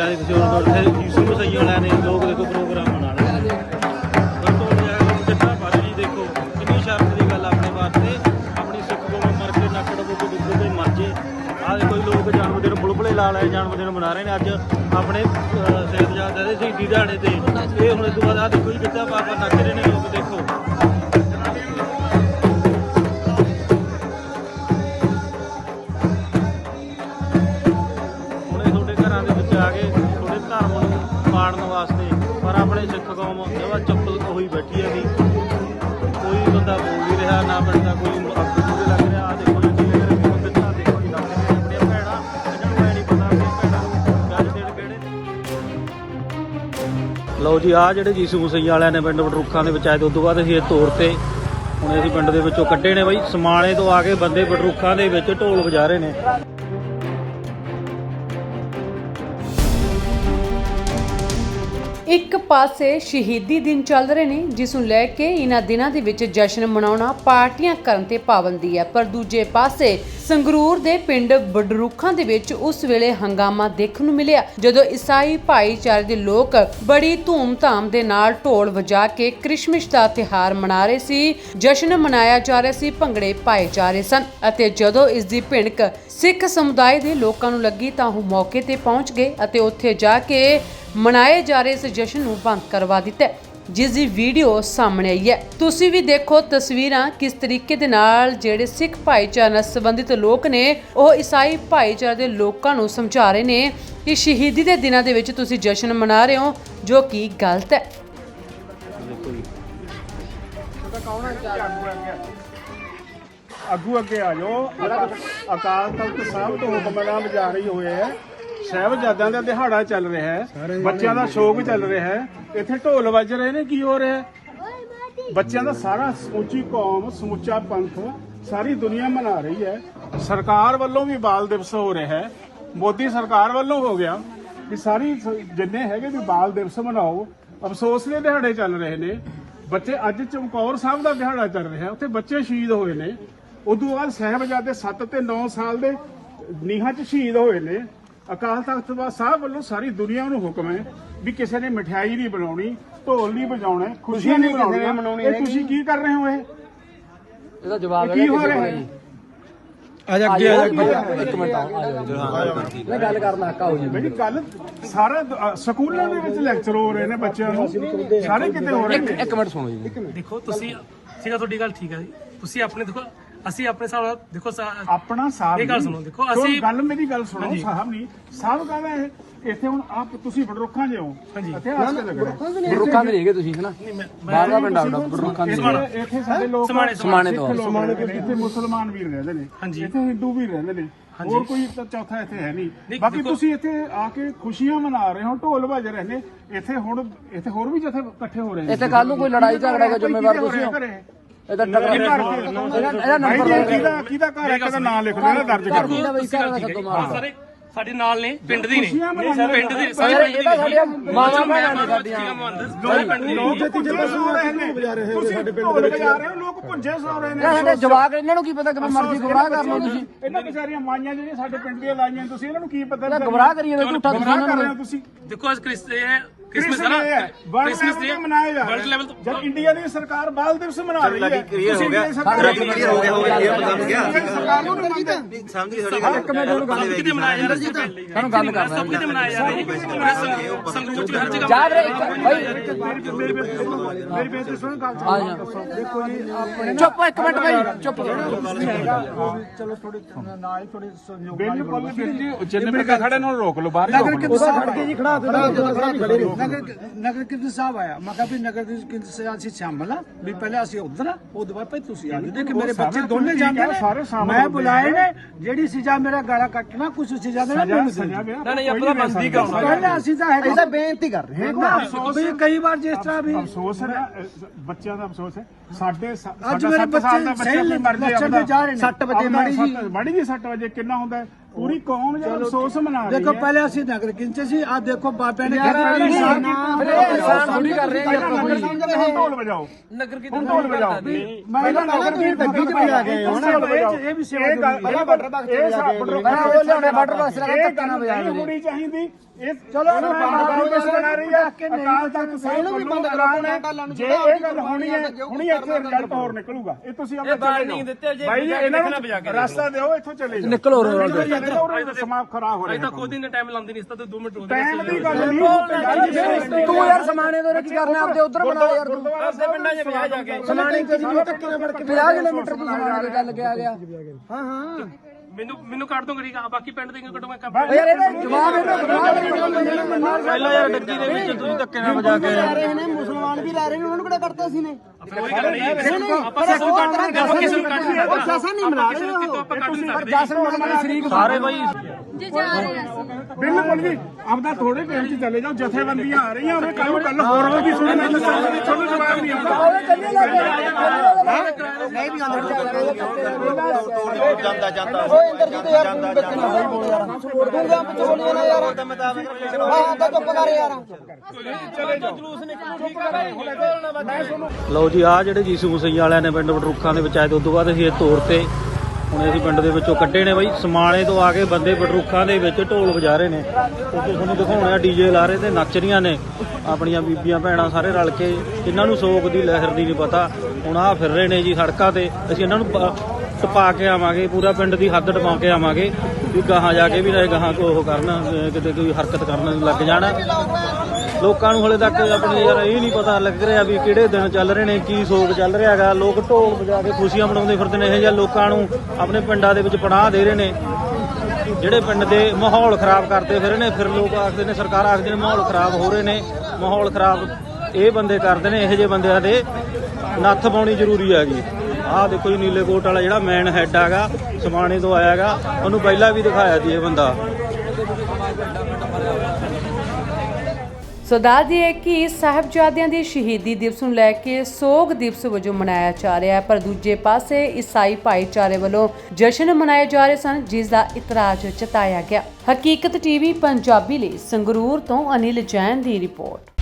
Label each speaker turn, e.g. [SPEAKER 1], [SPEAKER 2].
[SPEAKER 1] ਸਾਹਿਬਜ਼ਾਦਿਆਂ ਦੀ ਤੁਸੀਂ ਹੁਣ ਇੱਥੇ ਯਿਸੂ ਮਸੀਹ ਵਾਲਿਆਂ ਨੇ ਲੋਕ ਦੇਖੋ ਪ੍ਰੋਗਰਾਮ ਮਨਾ ਰਹੇ ਨੇ ਦੋਸਤੋ ਇਹ ਕਿੰਨਾ ਭਾਰੀ ਦੇਖੋ ਕਿੰਨੀ ਸ਼ਰਮ ਦੀ ਗੱਲ ਆਪਣੇ ਵਾਸਤੇ। ਆਪਣੀ ਸਿੱਖ ਕੌਮ ਮਰ ਕੇ ਨੱਕ ਡੁੱਬ ਕੇ ਡੁੱਬ ਕੇ ਮਰ ਜੇ। ਆਹ ਦੇਖੋ ਲੋਕ ਜਨਮ ਦਿਨ ਬੁਲਬੁਲੇ ਲਾ ਲਏ ਜਨਮ ਦਿਨ ਮਨਾ ਰਹੇ ਨੇ। ਅੱਜ ਆਪਣੇ ਅਹ, ਦੇ ਸ਼ਹੀਦੀ ਦਿਹਾੜੇ ਤੇ। ਇਹ ਹੁਣ ਇਸ ਤੋਂ ਬਾਅਦ ਆਹ ਦੇਖੋ ਜੀ ਕਿੱਦਾਂ ਪਾਪਾ ਨੱਚ ਰਹੇ ਨੇ ਲੋਕ ਦੇਖੋ। ਹੁਣੇ ਤੁਹਾਡੇ ਘਰਾਂ ਦੇ ਵਿੱਚ ਨੂੰ ਵਾਸਤੇ, ਪਰ ਆਪਣੇ ਸਿੱਖ ਕੌਮ ਜਵਾ ਚੱਪਲ ਹੋਈ ਬੈਠੀ ਹੈ ਵੀ ਕੋਈ ਬੰਦਾ ਬੋਲ ਨਹੀਂ ਰਿਹਾ, ਨਾ ਬੰਦਾ ਕੋਈ ਅੱਗ ਦੂਰੇ ਲੱਗ ਰਿਹਾ ਆ ਦੇਖੋ ਜੀ ਕਿਵੇਂ ਰਵੀ ਬੰਦਾ ਦੇਖੋ ਜੀ ਲੱਗ ਰਹੇ ਆਪਣੀਆਂ ਭੈਣਾਂ, ਇਹਨਾਂ ਨੂੰ ਐ ਨਹੀਂ ਪਤਾ ਕਿ ਭੈਣਾਂ ਨੂੰ ਗੱਜ ਦੇਣ ਕਿਹੜੇ ਲਓ ਜੀ ਆ ਜਿਹੜੇ ਜੀਸੂ ਮਸੀਹ ਵਾਲਿਆਂ ਨੇ ਪਿੰਡ ਬਟਰੁੱਖਾਂ ਦੇ ਵਿੱਚ ਆਏ, ਤੇ ਉਸ ਬਾਅਦ ਅਸੀਂ ਇਹ ਤੋੜ ਤੇ ਹੁਣ ਅਸੀਂ ਪਿੰਡ ਦੇ ਵਿੱਚੋਂ ਕੱਢੇ ਨੇ ਬਾਈ। ਸਮਾਣੇ ਤੋਂ ਆ ਕੇ ਬੰਦੇ ਬਟਰੁੱਖਾਂ ਦੇ ਵਿੱਚ ਢੋਲ ਵਜਾ ਰਹੇ ਨੇ।
[SPEAKER 2] ਇੱਕ ਪਾਸੇ ਸ਼ਹੀਦੀ ਦਿਨ ਚੱਲ ਰਹੇ ਨੇ, ਜਿਸ ਨੂੰ ਲੈ ਕੇ ਇਹਨਾਂ ਦਿਨਾਂ ਦੇ ਵਿੱਚ ਜਸ਼ਨ ਮਨਾਉਣਾ ਪਾਰਟੀਆਂ ਕਰਨ ਤੇ ਪਾਬੰਦੀ ਹੈ, ਪਰ ਦੂਜੇ ਪਾਸੇ ਸੰਗਰੂਰ ਦੇ ਪਿੰਡ ਬਡਰੂਖਾਂ ਦੇ ਵਿੱਚ ਉਸ ਵੇਲੇ ਹੰਗਾਮਾ ਦੇਖਣ ਨੂੰ ਮਿਲਿਆ, ਜਦੋਂ ਈਸਾਈ ਭਾਈਚਾਰੇ ਦੇ ਲੋਕ ਬੜੀ ਧੂਮ-ਧਾਮ ਦੇ ਨਾਲ ਢੋਲ ਵਜਾ ਕੇ ਕ੍ਰਿਸਮਿਸ ਦਾ ਤਿਹਾਰ ਮਨਾ ਰਹੇ ਸੀ, ਜਸ਼ਨ ਮਨਾਇਆ ਜਾ ਰਿਹਾ ਸੀ, ਭੰਗੜੇ ਪਾਏ ਜਾ ਰਹੇ ਸਨ ਅਤੇ ਜਦੋਂ ਇਸ ਦੀ ਭਿਣਕ ਸਿੱਖ ਸਮੁਦਾਇ ਦੇ ਲੋਕਾਂ ਨੂੰ ਲੱਗੀ ਤਾਂ ਉਹ ਮੌਕੇ ਤੇ ਪਹੁੰਚ ਗਏ ਅਤੇ ਉੱਥੇ ਜਾ ਕੇ ਮਨਾਏ ਜਾ ਰਹੇ ਇਸ ਜਸ਼ਨ ਨੂੰ ਬੰਦ ਕਰਵਾ ਦਿੱਤਾ। ਜਿਸ ਦੀ ਵੀਡੀਓ ਸਾਹਮਣੇ ਆਈ ਹੈ। ਤੁਸੀਂ ਵੀ ਦੇਖੋ ਤਸਵੀਰਾਂ ਕਿਸ ਤਰੀਕੇ ਦੇ ਨਾਲ ਜਿਹੜੇ ਸਿੱਖ ਭਾਈਚਾਰੇ ਨਾਲ ਸੰਬੰਧਿਤ ਲੋਕ ਨੇ, ਉਹ ਈਸਾਈ ਭਾਈਚਾਰੇ ਦੇ ਲੋਕਾਂ ਨੂੰ ਸਮਝਾ ਰਹੇ ਨੇ ਕਿ ਸ਼ਹੀਦੀ ਦੇ ਦਿਨਾਂ ਦੇ ਵਿੱਚ ਤੁਸੀਂ ਜਸ਼ਨ ਮਨਾ ਰਹੇ ਹੋ, ਜੋ ਕਿ ਗਲਤ ਹੈ।
[SPEAKER 1] ਦੇਖੋ
[SPEAKER 3] ਅੱਗੇ ਆ ਜਾਓ। ਅਕਾਲ ਤਖਤ ਸਾਹਿਬ ਤੋਂ ਹੁਕਮਨਾਮਾ ਜਾਰੀ ਹੋਏ ਹੈ। ਸਾਹਿਬਜ਼ਾਦਿਆਂ ਦਾ ਦਿਹਾੜਾ ਚੱਲ ਰਿਹਾ ਹੈ ਬੱਚਿਆਂ ਦਾ ਸ਼ੋਕ ਚੱਲ ਰਿਹਾ ਹੈ। ਇੱਥੇ ਢੋਲ ਵੱਜ ਰਹੇ ਨੇ ਕੀ ਹੋ ਰਿਹਾ ਹੈ? ਬੱਚਿਆਂ ਦਾ ਸਾਰਾ ਸਮੁੱਚੀ ਕੌਮ ਸਮੁੱਚਾ ਪੰਥ ਸਾਰੀ ਦੁਨੀਆ ਮਨਾ ਰਹੀ ਹੈ। ਸਰਕਾਰ ਵੱਲੋਂ ਵੀ ਬਾਲ ਦਿਵਸ ਹੋ ਰਿਹਾ ਹੈ। ਮੋਦੀ ਸਰਕਾਰ ਵੱਲੋਂ ਹੋ ਗਿਆ ਵੀ ਸਾਰੀ ਜਿੰਨੇ ਹੈਗੇ ਵੀ ਬਾਲ ਦਿਵਸ ਮਨਾਓ। ਅਫਸੋਸ ਦੇ ਦਿਹਾੜੇ ਚੱਲ ਰਹੇ ਨੇ। ਬੱਚੇ ਅੱਜ ਚਮਕੌਰ ਸਾਹਿਬ ਦਾ ਦਿਹਾੜਾ ਚੱਲ ਰਿਹਾ ਉੱਥੇ ਬੱਚੇ ਸ਼ਹੀਦ ਹੋਏ ਨੇ। ਉਦੋਂ ਬਾਅਦ ਸਾਹਿਬਜ਼ਾਦੇ 7 ਤੇ 9 ਸਾਲ ਦੇ ਨੀਹਾਂ 'ਚ ਸ਼ਹੀਦ ਹੋਏ ਨੇ। ਅਕਾਲ ਤਖਤ ਸਾਹਿਬ ਵੱਲੋਂ ਸਾਰੀ ਦੁਨੀਆ ਨੂੰ ਹੁਕਮ ਹੈ ਵੀ ਕਿਸੇ ਨੇ ਮਠਿਆਈ ਨਹੀਂ ਬਣਾਉਣੀ ਢੋਲ ਨਹੀਂ ਵਜਾਉਣਾ ਖੁਸ਼ੀਆਂ ਨਹੀਂ ਇਹ ਤੁਸੀਂ ਕੀ ਕਰ ਰਹੇ ਹੋ ਇਹ?
[SPEAKER 4] ਇਹਦਾ ਜਵਾਬ
[SPEAKER 3] ਕੀ ਹੋ ਰਿਹਾ? ਹੈ
[SPEAKER 4] ਅੱਜ ਅੱਗੇ ਆ ਇੱਕ ਮਿੰਟ ਆ ਮੈਂ ਗੱਲ ਕਰਨਾ ਹੱਕਾ ਹੋ ਜੀ
[SPEAKER 3] ਬਈ ਗੱਲ ਸਾਰਾ ਸਕੂਲਾਂ ਦੇ ਵਿੱਚ ਲੈਕਚਰ ਹੋ ਰਹੇ ਨੇ ਬੱਚਿਆਂ ਨੂੰ। ਸਾਰੇ ਕਿਤੇ ਹੋ ਰਹੇ ਨੇ।
[SPEAKER 4] ਇੱਕ ਮਿੰਟ ਸੁਣੋ ਜੀ।
[SPEAKER 5] ਦੇਖੋ ਤੁਸੀਂ ਆ ਤੁਹਾਡੀ ਗੱਲ ਠੀਕ ਹੈ ਜੀ। ਤੁਸੀਂ ਆਪਣੇ ਦੇਖੋ ਅਸੀਂ ਆਪਣੇ ਹਿਸਾਬ ਨਾਲ ਦੇਖੋ ਸਾ-
[SPEAKER 3] ਆਪਣਾ ਸਾਹਿਬ
[SPEAKER 5] ਇਹ ਗੱਲ
[SPEAKER 3] ਨਹੀਂ।
[SPEAKER 5] ਸੁਣੋ, ਦੇਖੋ ਅਸੀਂ-
[SPEAKER 3] ਗੱਲ ਮੇਰੀ ਗੱਲ ਸੁਣੋ
[SPEAKER 5] ਹਾਂਜੀ।
[SPEAKER 3] ਸਾਹਿਬ ਨਹੀਂ। ਸਾਹਿਬ ਕਹਿੰਦਾ ਇਹ ਇੱਥੇ ਹੁਣ ਆਪ ਤੁਸੀਂ ਬੜਰੁੱਖਾਂ ਜੇ ਹੋ।
[SPEAKER 5] ਹਾਂਜੀ।
[SPEAKER 3] ਇੱਥੇ ਆਸ ਕੇ ਲੱਗਣਾ
[SPEAKER 4] ਰੁੱਖਾਂ ਦੇ ਨੇਗੇ ਤੁਸੀਂ ਹਨਾ? ਬਾਹਰ ਦਾ ਪਿੰਡ ਆਉਂਦਾ ਰੁੱਖਾਂ ਦੇ
[SPEAKER 3] ਇੱਥੇ ਇੱਥੇ ਸਾਡੇ ਲੋਕ
[SPEAKER 5] ਸਮਾਣੇ-
[SPEAKER 4] ਸਮਾਣੇ ਤੋਂ।
[SPEAKER 3] ਰਹਿੰਦੇ ਨੇ, ਇੱਥੇ ਮੁਸਲਮਾਨ ਵੀ ਰਹਿੰਦੇ ਨੇ।
[SPEAKER 5] ਹਾਂਜੀ।
[SPEAKER 3] ਇੱਥੇ ਹਿੰਦੂ ਵੀ ਰਹਿੰਦੇ ਨੇ। ਹੋਰ ਕੋਈ ਤਾਂ ਚੌਥਾ ਇੱਥੇ ਹੈ ਨਹੀਂ।
[SPEAKER 5] ਨਹੀਂ,
[SPEAKER 3] ਬਾਕੀ
[SPEAKER 5] ਦੇਖੋ-
[SPEAKER 3] ਤੁਸੀਂ ਇੱਥੇ ਆ ਕੇ ਖੁਸ਼ੀਆਂ ਮਨਾ ਰਹੇ ਹੋ ਢੋਲ ਵੱਜ ਰਹੇ ਨੇ ਇੱਥੇ ਹੁਣ ਇੱਥੇ ਹੋਰ ਵੀ ਜਥੇ ਇਕੱਠੇ ਹੋ ਰਹੇ ਨੇ।
[SPEAKER 4] ਇੱਥੇ ਕੱਲ ਨੂੰ ਕੋਈ ਲੜਾਈ ਝਗੜਾ ਦਾ ਜ਼ਿੰਮੇਵਾਰ ਤੁਸੀਂ ਹੋ ਇਹਦਾ ਟੱਕਰ
[SPEAKER 3] ਇਹਦਾ
[SPEAKER 4] ਇਹਦਾ
[SPEAKER 3] ਭਾਈ
[SPEAKER 4] ਨੰਬਰ
[SPEAKER 3] ਜੀ ਕਿਹਦਾ ਕਿਹਦਾ ਘਰ ਹੈ? ਕਿਹਦਾ ਨਾਂ ਲਿਖ ਲੈਣਾ ਦਰਜ ਕਰ।
[SPEAKER 4] ਕੀ
[SPEAKER 3] ਲਓ
[SPEAKER 4] ਦਾ ਬਈ ਘਰ ਦਾ
[SPEAKER 5] ਠੀਕ ਹੈ।
[SPEAKER 4] ਸੱਤੋ
[SPEAKER 5] ਜੀ।
[SPEAKER 4] ਮਾਰ।
[SPEAKER 5] ਆਹ ਸਾਰੇ ਸਾਡੇ ਨਾਲ ਨੇ ਪਿੰਡ ਦੀ ਨੇ।
[SPEAKER 3] ਖੁਸ਼ੀਆਂ ਮਨਾਉਣੀਆਂ
[SPEAKER 5] ਪਿੰਡ ਦੇ ਸਾਰੇ
[SPEAKER 4] ਯਾਰ
[SPEAKER 5] ਪਿੰਡ
[SPEAKER 4] ਇਹ ਤਾਂ
[SPEAKER 5] ਦੀ
[SPEAKER 4] ਸਾਡੀਆਂ ਮਾਵਾਂ
[SPEAKER 5] ਮੈਂ
[SPEAKER 4] ਭੈਣਾਂ ਨੇ
[SPEAKER 5] ਮਾਂ
[SPEAKER 4] ਸਾਡੀਆਂ।
[SPEAKER 5] ਠੀਕ ਆ ਮੰਨਦਾ ਸਾਰੇ ਪਿੰਡ ਦੀ
[SPEAKER 3] ਲੋਕ ਇੱਥੇ ਜਦੋਂ ਸੌ ਰਹੇ ਨੇ। ਤੁਸੀਂ ਸਾਡੇ ਪਿੰਡ ਦੇ ਵਿੱਚ। ਵਜਾ ਰਹੇ ਹੋ ਲੋਕ ਪੁੰਜੇ ਸੌ ਰਹੇ ਨੇ।
[SPEAKER 4] ਇਹ ਸਾਡੇ ਜਵਾਕ ਇਹਨਾਂ ਨੂੰ ਕੀ ਪਤਾ ਕਿ ਮਰਜ਼ੀ ਗੁਬਰਾਹ ਕਰ ਲਓ ਤੁਸੀਂ।
[SPEAKER 3] ਇਹਨਾਂ ਵਿਚਾਰੀਆਂ ਮਾਈਆਂ ਜਿਹੜੀਆਂ ਸਾਡੇ ਪਿੰਡ ਦੀਆਂ ਲਾਈਆਂ ਤੁਸੀਂ ਇਹਨਾਂ ਨੂੰ ਕੀ ਪਤਾ
[SPEAKER 4] ਗੁਬਰਾਹ ਕਰੀਏ ਵੇ ਝੂਠਾ ਤੁਸੀਂ ਇਹਨਾਂ ਨੂੰ
[SPEAKER 5] ਦੇਖੋ ਅੱਜ ਕ੍ਰਿਸ ਇਹ ਹੈ ਕ੍ਰਿਸਮਸ ਹੈ
[SPEAKER 3] ਹੈ
[SPEAKER 5] ਨਾ
[SPEAKER 3] ਵਰਲਡ ਲੈਵਲ ਤੇ ਮਨਾਇਆ ਜਾ
[SPEAKER 5] ਵਰਲਡ
[SPEAKER 3] ਰਿਹਾ
[SPEAKER 5] ਲੈਵਲ
[SPEAKER 3] ਹੈ ਜਦ ਇੰਡੀਆ ਦੀ ਸਰਕਾਰ ਬਾਲ ਦਿਵਸ ਮਨਾ ਰਹੀ ਹੈ ਤੁਸੀਂ ਇੰਡੀਆ ਦੀ ਸਰਕਾਰ
[SPEAKER 5] ਕਲੀਅਰ ਹੋ ਗਿਆ, ਹੋ ਗਿਆ,
[SPEAKER 6] clear ਸਮਝ ਗਿਆ।
[SPEAKER 3] ਸਰਕਾਰ ਨੂੰ ਨਹੀਂ ਮੰਨਦੇ
[SPEAKER 6] ਸਮਝ ਗਈ ਤੁਹਾਡੀ ਗੱਲ
[SPEAKER 5] ਸਭ ਕਿਤੇ ਮਨਾਇਆ ਜਾ ਰਿਹਾ
[SPEAKER 4] ਸਾਨੂੰ ਗੱਲ ਕਰਨਾ
[SPEAKER 5] ਸਭ ਕਿਤੇ ਮਨਾਇਆ ਜਾ ਰਿਹਾ ਸੰਗਰੂਰ ਚ ਹਰ ਜਗ੍ਹਾ
[SPEAKER 4] ਯਾਦ ਰਹੇ ਇੱਕ ਬਈ
[SPEAKER 3] ਮੇਰੀ ਬੇਨਤੀ ਸੁਣ ਗੱਲ
[SPEAKER 4] ਆ ਜਾ
[SPEAKER 3] ਦੇਖੋ ਜੀ ਆਪਣੇ
[SPEAKER 4] ਚੁੱਪ ਇੱਕ ਮਿੰਟ ਬਈ ਚੁੱਪ
[SPEAKER 3] ਚਲੋ ਥੋੜੀ ਨਾਲ ਥੋੜੀ ਸੰਯੋਗ ਬਿਲਕੁਲ ਜੀ ਜਿੰਨੇ ਵੀ ਖੜੇ ਨੂੰ ਰੋਕ ਲਓ ਬਾਹਰ ਨਗਰ ਕਿਰਤਨ ਖੜ ਕੇ ਜੀ ਖੜਾ
[SPEAKER 7] ਨਗਰ ਨਗਰ ਕੀਰਤਨ ਸਾਹਿਬ ਆਇਆ। ਮੈਂ ਕਿਹਾ ਵੀ ਨਗਰ ਕੀਰਤਨ ਸਾਹਿਬ ਅਸੀਂ ਸ਼ਾਮਲ ਆ। ਵੀ ਪਹਿਲੇ ਅਸੀਂ ਉਧਰ ਆ ਉਹਦੇ ਬਾਅਦ ਭਾਈ ਤੁਸੀਂ ਆ ਜਾਓ। ਕਿ ਮੇਰੇ ਬੱਚੇ ਦੋਨੇ ਜਾਂਦੇ ਨੇ।
[SPEAKER 3] ਸਾਰੇ ਸ਼ਾਮਲ
[SPEAKER 7] ਮੈਂ ਬੁਲਾਏ ਨੇ। ਜਿਹੜੀ ਸਜ਼ਾ ਮੇਰਾ ਗਾਲਾ ਕੱਟਣਾ ਕੁਝ ਸਜ਼ਾ ਦੇਣਾ ਮੈਨੂੰ
[SPEAKER 5] ਨਹੀਂ, ਨਹੀਂ, ਆਪਣਾ ਬੰਦੀ ਕਰਾਉਣਾ।
[SPEAKER 7] ਪਹਿਲੇ ਅਸੀਂ ਤਾਂ ਹੈਗੇ ਤਾਂ ਬੇਨਤੀ ਕਰ ਰਹੇ ਹਾਂ। ਵੀ ਕਈ ਵਾਰ ਜਿਸ ਤਰ੍ਹਾਂ ਵੀ
[SPEAKER 3] ਅਫਸੋਸ ਹੈ ਬੱਚਿਆਂ ਦਾ ਅਫਸੋਸ ਹੈ। ਸਾਡੇ ਸ-
[SPEAKER 7] ਅੱਜ
[SPEAKER 3] ਸਾਡਾ
[SPEAKER 7] ਮੇਰੇ
[SPEAKER 3] ਸੱਤ ਸਾਲ ਦਾ
[SPEAKER 7] ਬੱਚੇ
[SPEAKER 3] ਬੱਚਾ
[SPEAKER 7] ਸਹੀ
[SPEAKER 3] ਕੋਈ ਮਰ ਜਾਏ
[SPEAKER 7] ਲੱਛਣ ਤੇ ਜਾ ਰਹੇ ਨੇ।
[SPEAKER 3] ਸੱਟ ਵਜੇ
[SPEAKER 7] ਆਪਣਾ
[SPEAKER 3] ਮਾੜੀ ਜੀ
[SPEAKER 7] ਸੱਤ-
[SPEAKER 3] ਮਾੜੀ ਜੀ 6 ਵਜੇ ਕਿੰਨਾ ਹੁੰਦਾ? ਹੈ? ਪੂਰੀ ਕੌਮ ਜਦ ਅਫਸੋਸ ਮਨਾ ਰਹੀ
[SPEAKER 7] ਦੇਖੋ
[SPEAKER 3] ਹੈ।
[SPEAKER 7] ਪਹਿਲੇ ਅਸੀਂ ਨਗਰ ਕੀਰਤਨ ਸੀ ਆ ਦੇਖੋ ਬਾਬਿਆਂ ਨੇ
[SPEAKER 4] ਯਾਰ,
[SPEAKER 7] ਕਿਹਾ
[SPEAKER 4] ਨਹੀਂ,
[SPEAKER 7] ਇਨਸਾਨ
[SPEAKER 4] ਇਨਸਾਨ ਥੋੜੀ ਕਰ ਰਹੇ
[SPEAKER 3] ਪਹਿਲਾਂ
[SPEAKER 4] ਆ
[SPEAKER 3] ਨਗਰ ਕੀਰਤਨ ਦੇ ਹੁਣ ਢੋਲ ਵਜਾਓ।
[SPEAKER 5] ਨਗਰ ਕੀ
[SPEAKER 3] ਹੁਣ ਢੋਲ ਵਜਾਓ। ਪਹਿਲਾਂ ਨਗਰ ਕੀਰਤਨ
[SPEAKER 7] ਗੱਡੀ ਚ ਵੀ ਆ ਗਏ ਹੁਣ ਇਹ ਵੀ ਸੇਵਾ
[SPEAKER 3] ਇਹ ਗੱਲ ਪਹਿਲਾਂ ਵਾਟਰ ਬਾਕਸ
[SPEAKER 7] ਇਹ
[SPEAKER 3] ਜਾ ਕੇ
[SPEAKER 4] ਮੈਂ ਉਹ ਲਿਆਉਣੇ ਵਾਟਰ ਬਾਕਸ ਲਗਾ
[SPEAKER 3] ਇਹ
[SPEAKER 4] ਧੱਕਾ ਨਾ
[SPEAKER 3] ਗੱਲ
[SPEAKER 4] ਵਜਾ
[SPEAKER 3] ਨਹੀਂ
[SPEAKER 4] ਮੇਰੇ
[SPEAKER 3] ਹੋਣੀ ਚਾਹੀਦੀ। ਇਹ ਚਲੋ ਬੰਦ ਬਣਾ ਰਹੀ ਹੈ ਅਕਾਲ ਤਖਤ ਸਾਹਿਬ ਨੂੰ। ਵੀ ਬੰਦ ਕਰਾਉਣਾ ਜੇ ਇਹ ਗੱਲ ਹੋਣੀ ਹੈ ਹੁਣੀ ਇੱਥੇ ਰਿਜ਼ਲਟ ਹੋਰ ਨਿਕਲੂਗਾ। ਇਹ ਤੁਸੀਂ ਆਪਣੇ ਵਾਰਨਿੰਗ ਦਿੱਤੇ ਜੇ ਬਾਈ ਜੀ ਇਹਨਾਂ ਨੂੰ ਰਸਤਾ ਦਿਓ ਇੱਥੋਂ ਚਲੇ ਜਾਓ। ਨਿਕਲੋ ਰੋਡ ਸਮਾਂ ਖਰਾ ਹੋ
[SPEAKER 5] ਅਜੇ
[SPEAKER 3] ਰਿਹਾ
[SPEAKER 5] ਤਾਂ ਖੁਦ ਹੀ ਨੇ ਟਾਈਮ ਲਾਉਂਦੀ ਨਹੀਂ ਇਸ ਤਾਂ 2 ਮਿੰਟ ਰੁਕ
[SPEAKER 3] ਟਾਈਮ ਦੀ ਗੱਲ ਨਹੀਂ
[SPEAKER 4] ਤੂੰ ਯਾਰ ਸਮਾਣੇ ਤੋਂ ਕੀ ਕਰਨਾ ਆਪਦੇ ਉਧਰ ਬਣਾ ਯਾਰ ਤੂੰ।
[SPEAKER 3] ਆਪਣੇ ਪਿੰਡਾਂ 'ਚ ਵਿਆਹ ਜਾ ਕੇ।
[SPEAKER 4] ਸਮਾਣੇ ਤੇ ਜਿਵੇਂ ਧੱਕੇ ਨਾਲ ਫੜ ਕੇ 50 ਕਿਲੋਮੀਟਰ ਤੂੰ ਸਮਾਣੇ ਤੇ ਚੱਲ ਕੇ ਆ ਗਿਆ। ਹਾਂ ਹਾਂ।
[SPEAKER 5] ਮੈਨੂੰ ਮੈਨੂੰ ਕੱਢ ਦੋ ਗੜੀ ਬਾਕੀ ਪਿੰਡ ਦੇ ਕੱਢੋ ਮੈਂ ਕੰਮ
[SPEAKER 4] ਓ ਯਾਰ ਇਹਦਾ ਜਵਾਬ ਇਹਦਾ ਜਵਾਬ
[SPEAKER 1] ਪਹਿਲਾਂ ਯਾਰ ਡੱਗੀ ਦੇ ਵਿੱਚ ਤੁਸੀਂ ਧੱਕੇ ਨਾਲ ਵਜਾ ਕੇ
[SPEAKER 4] ਲੈ ਰਹੇ ਨੇ ਮੁਸਲਮਾਨ ਵੀ ਲੈ ਰਹੇ ਨੇ ਉਹਨਾਂ ਨੂੰ ਕਿਹੜਾ ਕਰਤਾ ਸੀ ਨੇ
[SPEAKER 5] ਕੋਈ ਗੱਲ ਨਹੀਂ। ਆਪਾਂ ਨੂੰ ਕੱਢ ਨਹੀਂ ਆਪਾਂ ਕਿਸੇ ਨੂੰ ਕੱਢ ਨਹੀਂ
[SPEAKER 4] ਉਹ ਜਸਨ ਨਹੀਂ ਮਨਾ ਰਹੇ
[SPEAKER 5] ਨਹੀਂ
[SPEAKER 4] ਪਰ ਜਸਨ ਮਨਾਉਣ ਦੇ ਸ਼ਰੀਕ
[SPEAKER 1] ਸਾਰੇ ਬਾਈ
[SPEAKER 3] ਬਿਲਕੁਲ ਜੀ ਆਪਦਾ ਥੋੜੇ ਟਾਈਮ 'ਚ ਚਲੇ ਜਾਓ ਜਥੇਬੰਦੀਆਂ ਆ ਰਹੀਆਂ ਉਹਨੇ ਕੱਲ ਨੂੰ ਕੱਲ ਹੋਰ ਹੋਗੀ ਸੁਣਨ ਨੂੰ ਤੁਹਾਨੂੰ ਜਵਾਬ ਨਹੀਂ ਆਉਂਦਾ।
[SPEAKER 4] ਨਹੀਂ ਵੀ ਜਾਂਦਾ ਜਾਂਦਾ ਉਹ ਇੰਦਰ ਜੀ ਤੇ ਯਾਰ ਤੂੰ ਬੱਚਣਾ ਬਾਈ ਬੋਲ ਯਾਰ। ਦੂੰਗਾ ਪਿਛੋਲੀਆਂ ਨਾ ਯਾਰ। ਹਾਂ ਤਾਂ ਚੁੱਪ ਕਰ ਯਾਰ।
[SPEAKER 1] ਲਓ ਜੀ ਆ ਜਿਹੜੇ ਜੀਸੂ ਮਸੀਹ ਵਾਲਿਆਂ ਨੇ ਪਿੰਡ ਬਟਰੁੱਖਾਂ ਦੇ ਵਿੱਚ ਆਏ ਤੇ ਉਸ ਤੋਂ ਬਾਅਦ ਅਸੀਂ ਇਹ ਤੋੜ ਤੇ ਹੁਣ ਅਸੀਂ ਪਿੰਡ ਦੇ ਵਿੱਚੋਂ ਕੱਢੇ ਨੇ ਬਾਈ, ਸਮਾਣੇ ਤੋਂ ਆ ਕੇ ਬੰਦੇ ਬਟਰੁੱਖਾਂ ਦੇ ਵਿੱਚ ਢੋਲ ਵਜਾ ਰਹੇ ਨੇ ਤੇ ਤੁਹਾਨੂੰ ਦਿਖਾਉਣੇ ਆ, ਡੀਜੇ ਲਾ ਰਹੇ ਤੇ ਨੱਚ ਰਹੀਆਂ ਨੇ। ਆਪਣੀਆਂ ਬੀਬੀਆਂ ਭੈਣਾਂ ਸਾਰੇ ਰਲ ਕੇ ਇਹਨਾਂ ਨੂੰ ਸੋਗ ਦੀ ਲਹਿਰ ਦੀ ਨਹੀਂ ਪਤਾ, ਹੁਣ ਆ ਫਿਰ ਰਹੇ ਨੇ ਜੀ ਸੜਕਾਂ ਤੇ। ਅਸੀਂ ਇਹਨਾਂ ਨੂੰ ਪ- ਟਪਾ ਕੇ ਆਵਾਂਗੇ, ਪੂਰਾ ਪਿੰਡ ਦੀ ਹੱਦ ਟਪਾ ਕੇ ਆਵਾਂਗੇ, ਵੀ ਗਾਹਾਂ ਜਾ ਕੇ ਵੀ ਨਾ ਗਾਹਾਂ ਕੋ ਉਹ ਕਰਨ ਕਿਤੇ ਕੋਈ ਹਰਕਤ ਕਰਨ ਲੱਗ ਜਾਣਾ। ਲੋਕਾਂ ਨੂੰ ਹਲੇ ਤੱਕ ਆਪਣੇ ਯਾਰ ਇਹ ਨਹੀਂ ਪਤਾ ਲੱਗ ਰਿਹਾ ਵੀ ਕਿਹੜੇ ਦਿਨ ਚੱਲ ਰਹੇ ਨੇ, ਕੀ ਸੋਗ ਚੱਲ ਰਿਹਾ ਹੈਗਾ। ਲੋਕ ਢੋਲ ਵਜਾ ਕੇ ਖੁਸ਼ੀਆਂ ਮਨਾਉਂਦੇ ਫਿਰਦੇ ਨੇ, ਇਹ ਜਿਹਾ ਲੋਕਾਂ ਨੂੰ ਆਪਣੇ ਪਿੰਡਾਂ ਦੇ ਵਿੱਚ ਪਨਾਹ ਦੇ ਰਹੇ ਨੇ। ਜਿਹੜੇ ਪਿੰਡ ਦੇ ਮਾਹੌਲ ਖਰਾਬ ਕਰਦੇ ਫਿਰ ਨੇ, ਫਿਰ ਲੋਕ ਆਖਦੇ ਨੇ, ਸਰਕਾਰ ਆਖਦੇ ਨੇ ਮਾਹੌਲ ਖਰਾਬ ਹੋ ਰਹੇ ਨੇ। ਮਾਹੌਲ ਖਰਾਬ ਇਹ ਬੰਦੇ ਕਰਦੇ ਨੇ, ਇਹੋ ਜਿਹੇ ਬੰਦਿਆਂ ਦੇ ਨੱਥ ਪਾਉਣੀ ਜ਼ਰੂਰੀ ਹੈਗੀ। ਆਹ ਦੇਖੋ ਜੀ, ਨੀਲੇ ਕੋਟ ਵਾਲਾ ਜਿਹੜਾ ਮੈਨ ਹੈੱਡ ਹੈਗਾ, ਸਮਾਣੇ ਤੋਂ ਆਇਆ ਹੈਗਾ, ਉਹਨੂੰ ਪਹਿਲਾਂ ਵੀ ਦਿਖਾਇਆ ਸੀ ਇਹ ਬੰਦਾ।
[SPEAKER 2] ਸੋ ਦੱਸ ਦਈਏ ਕਿ ਸਾਹਿਬਜ਼ਾਦਿਆਂ ਦੇ ਸ਼ਹੀਦੀ ਦਿਵਸ ਨੂੰ ਲੈ ਕੇ ਸੋਗ ਦਿਵਸ ਵਜੋਂ ਮਨਾਇਆ ਜਾ ਰਿਹਾ ਹੈ, ਪਰ ਦੂਜੇ ਪਾਸੇ ਈਸਾਈ ਭਾਈਚਾਰੇ ਵੱਲੋਂ ਜਸ਼ਨ ਮਨਾਏ ਜਾ ਰਹੇ ਸਨ, ਜਿਸ ਦਾ ਇਤਰਾਜ਼ ਜਤਾਇਆ ਗਿਆ। ਹਕੀਕਤ ਟੀਵੀ, ਪੰਜਾਬੀ ਲਈ ਸੰਗਰੂਰ ਤੋਂ ਅਨਿਲ ਜੈਨ ਦੀ ਰਿਪੋਰਟ।